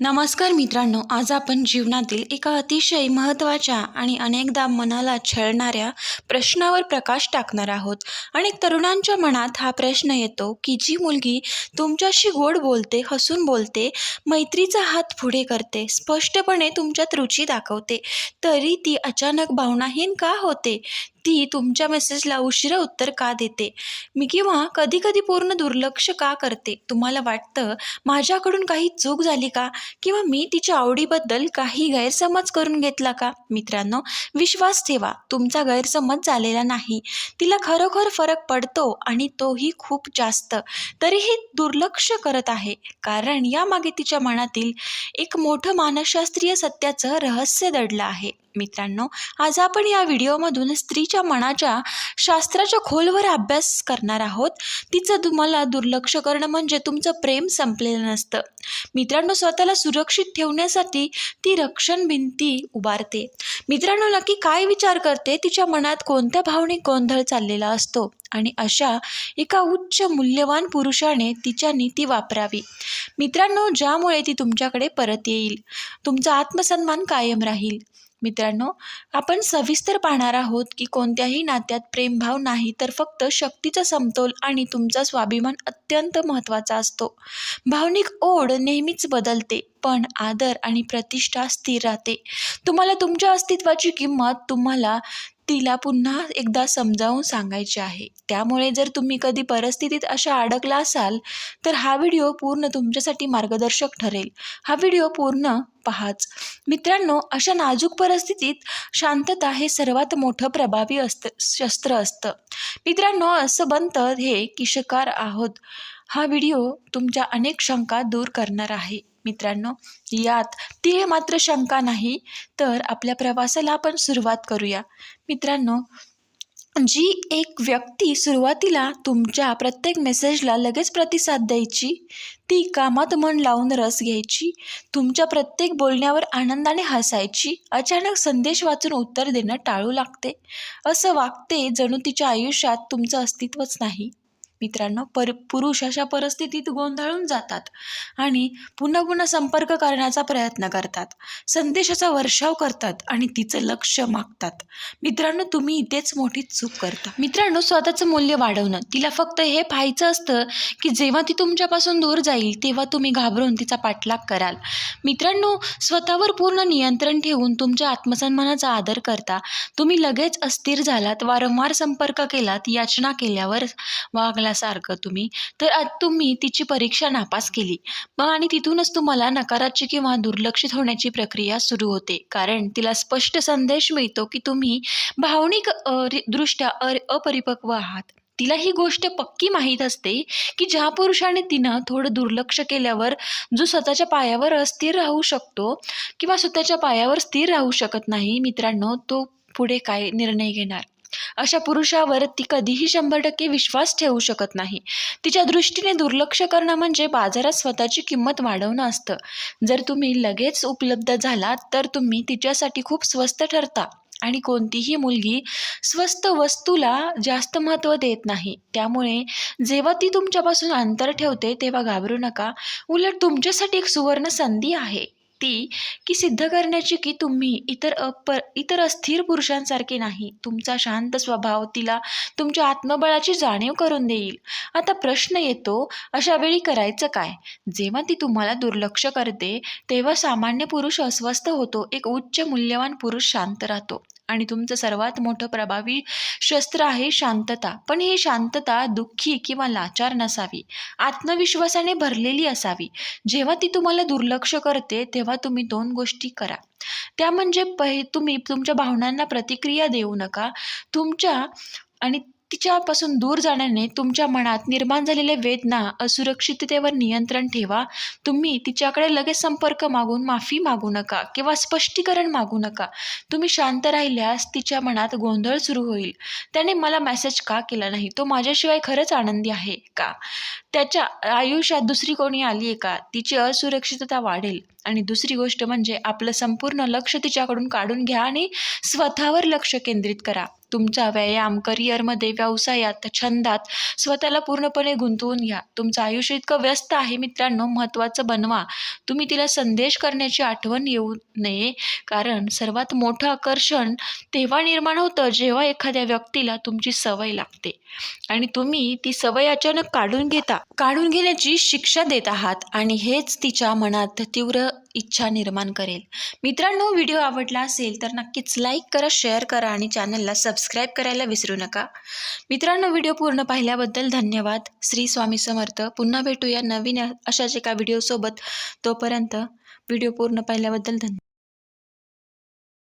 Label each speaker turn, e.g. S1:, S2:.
S1: नमस्कार मित्रांनो आज आपण जीवनातील एका अतिशय महत्त्वाच्या आणि अनेकदा मनाला छळणाऱ्या प्रश्नावर प्रकाश टाकणार आहोत. अनेक तरुणांच्या मनात हा प्रश्न येतो की जी मुलगी तुमच्याशी गोड बोलते हसून बोलते मैत्रीचा हात पुढे करते स्पष्टपणे तुमच्यात रुची दाखवते तरी ती अचानक भावनाहीन का होते? ती तुमच्या मेसेजला उशिरा उत्तर का देते? मी किंवा कधी कधी पूर्ण दुर्लक्ष का करते? तुम्हाला वाटतं माझ्याकडून काही चूक झाली का? किंवा मी तिच्या आवडीबद्दल काही गैरसमज करून घेतला का? मित्रांनो विश्वास ठेवा. तुमचा गैरसमज झालेला नाही. तिला खरोखर फरक पडतो आणि तोही खूप जास्त. तरीही दुर्लक्ष करत आहे. कारण यामागे तिच्या मनातील एक मोठं मानसशास्त्रीय सत्याचं रहस्य दडलं आहे. मित्रांनो आज आपण या व्हिडिओमधून स्त्रीच्या मनाच्या शास्त्राच्या खोलवर अभ्यास करणार आहोत. तिचं तुम्हाला दुर्लक्ष करणं म्हणजे तुमचं प्रेम संपलेलं नसतं. मित्रांनो स्वतःला सुरक्षित ठेवण्यासाठी ती रक्षण भिंती उभारते. मित्रांनो नक्की काय विचार करते? तिच्या मनात कोणत्या भावनिक गोंधळ चाललेला असतो? आणि अशा एका उच्च मूल्यवान पुरुषाने तिच्या नीती वापरावी. मित्रांनो ज्यामुळे ती तुमच्याकडे परत येईल. तुमचा आत्मसन्मान कायम राहील. मित्रांनो आपण सविस्तर पाहणार आहोत की कोणत्याही नात्यात प्रेमभाव नाही तर फक्त शक्तीचा समतोल आणि तुमचा स्वाभिमान अत्यंत महत्त्वाचा असतो. भावनिक ओढ नेहमीच बदलते पण आदर आणि प्रतिष्ठा स्थिर राहते. तुम्हाला तुमच्या अस्तित्वाची किंमत तुम्हाला तिला पुन्हा एकदा समजावून सांगायचे आहे. त्यामुळे जर तुम्ही कधी परिस्थितीत अशा अडकला असाल तर हा व्हिडिओ पूर्ण तुमच्यासाठी मार्गदर्शक ठरेल. हा व्हिडिओ पूर्ण पहाच. मित्रांनो अशा नाजूक परिस्थितीत शांतता हे सर्वात मोठं प्रभावी असतं शस्त्र असतं. मित्रांनो असं बनतं हे की शिकार आहोत. हा व्हिडिओ तुमच्या अनेक शंका दूर करणार आहे. मित्रांनो यात ती मात्र शंका नाही तर आपल्या प्रवासाला आपण सुरुवात करूया. मित्रांनो जी एक व्यक्ती सुरुवातीला तुमच्या प्रत्येक मेसेजला लगेच प्रतिसाद द्यायची ती कामात मन लावून रस घ्यायची तुमच्या प्रत्येक बोलण्यावर आनंदाने हसायची अचानक संदेश वाचून उत्तर देणं टाळू लागते. असं वागते जणू तिच्या आयुष्यात तुमचं अस्तित्वच नाही. मित्रांनो पर पुरुष अशा परिस्थितीत गोंधळून जातात आणि पुन्हा पुन्हा संपर्क करण्याचा प्रयत्न करतात. संदेशाचा वर्षाव करतात आणि तिचं लक्ष मागतात. मित्रांनो तुम्ही इथेच मोठी चूक करता. मित्रांनो स्वतःचं मूल्य वाढवणं. तिला फक्त हे पाहायचं असतं की जेव्हा ती तुमच्यापासून दूर जाईल तेव्हा तुम्ही घाबरून तिचा पाठलाग कराल. मित्रांनो स्वतःवर पूर्ण नियंत्रण ठेवून तुमच्या आत्मसन्मानाचा आदर करता. तुम्ही लगेच अस्थिर झालात वारंवार संपर्क केलात याचना केल्यावर वागला सारखं तुम्ही. तर तुम्ही तिची परीक्षा नापास केली. मग आणि तिथूनच तुम्हाला नकाराची किंवा दुर्लक्षित होण्याची प्रक्रिया सुरू होते. कारण तिला स्पष्ट संदेश मिळतो की तुम्ही भावनिक अ, दृष्ट्या अ अपरिपक्व आहात. तिला ही गोष्ट पक्की माहीत असते की ज्या पुरुषाने तिनं थोडं दुर्लक्ष केल्यावर जो स्वतःच्या पायावर अस्थिर राहू शकतो किंवा स्वतःच्या पायावर स्थिर राहू शकत नाही मित्रांनो तो पुढे काय निर्णय घेणार? अशा पुरुषावर ती कधीही शंभर टक्के विश्वास ठेवू शकत नाही. तिच्या दृष्टीने दुर्लक्ष करणं म्हणजे बाजारात स्वतःची किंमत वाढवणं असतं. जर तुम्ही लगेच उपलब्ध झालात तर तुम्ही तिच्यासाठी खूप स्वस्त ठरता आणि कोणतीही मुलगी स्वस्त वस्तूला जास्त महत्त्व देत नाही. त्यामुळे जेव्हा ती तुमच्यापासून अंतर ठेवते तेव्हा घाबरू नका. उलट तुमच्यासाठी एक सुवर्ण संधी आहे. ती की सिद्ध करण्याची की तुम्ही इतर अप इतर अस्थिर पुरुषांसारखे नाही. तुमचा शांत स्वभाव तिला तुमच्या आत्मबळाची जाणीव करून देईल. आता प्रश्न येतो अशा वेळी करायचं काय? जेव्हा ती तुम्हाला दुर्लक्ष करते तेव्हा सामान्य पुरुष अस्वस्थ होतो. एक उच्च मूल्यवान पुरुष शांत राहतो. आणि तुमचं सर्वात मोठं प्रभावी शस्त्र आहे शांतता. पण ही शांतता दुःखी किंवा लाचार नसावी. आत्मविश्वासाने भरलेली असावी. जेव्हा ती तुम्हाला दुर्लक्ष करते तेव्हा तुम्ही दोन गोष्टी करा. त्या म्हणजे पहि तुम्ही तुमच्या भावनांना प्रतिक्रिया देऊ नका. तुमच्या आणि तिच्यापासून दूर जाण्याने तुमच्या मनात निर्माण झालेल्या वेदना असुरक्षिततेवर नियंत्रण ठेवा. तुम्ही तिच्याकडे लगेच संपर्क मागून माफी मागू नका किंवा स्पष्टीकरण मागू नका. तुम्ही शांत राहिल्यास तिच्या मनात गोंधळ सुरू होईल. त्याने मला मेसेज का केला नाही? तो माझ्याशिवाय खरंच आनंदी आहे का? त्याच्या आयुष्यात दुसरी कोणी आली आहे का? तिची असुरक्षितता वाढेल. आणि दुसरी गोष्ट म्हणजे आपलं संपूर्ण लक्ष तिच्याकडून काढून घ्या आणि स्वतःवर लक्ष केंद्रित करा. तुमचा व्यायाम करिअरमध्ये व्यवसायात छंदात स्वतःला पूर्णपणे गुंतवून घ्या. तुमचं आयुष्य इतकं व्यस्त आहे मित्रांनो महत्त्वाचं बनवा. तुम्ही तिला संदेश करण्याची आठवण येऊ नये कारण सर्वात मोठं आकर्षण तेव्हा निर्माण होतं जेव्हा एखाद्या व्यक्तीला तुमची सवय लागते. आणि तुम्ही ती सवय अचानक काढून घेता. काढून घेण्याची शिक्षा देत आहात आणि हेच तिच्या मनात तीव्र इच्छा निर्माण करेल. मित्रांनो व्हिडिओ आवडला असेल तर नक्कीच लाईक करा शेअर करा आणि चॅनलला सबस्क्राईब करायला विसरू नका. मित्रांनो व्हिडिओ पूर्ण पाहिल्याबद्दल धन्यवाद. श्री स्वामी समर्थ. पुन्हा भेटूया नवीन अशाच एका व्हिडिओसोबत तोपर्यंत व्हिडिओ पूर्ण पाहिल्याबद्दल धन्यवाद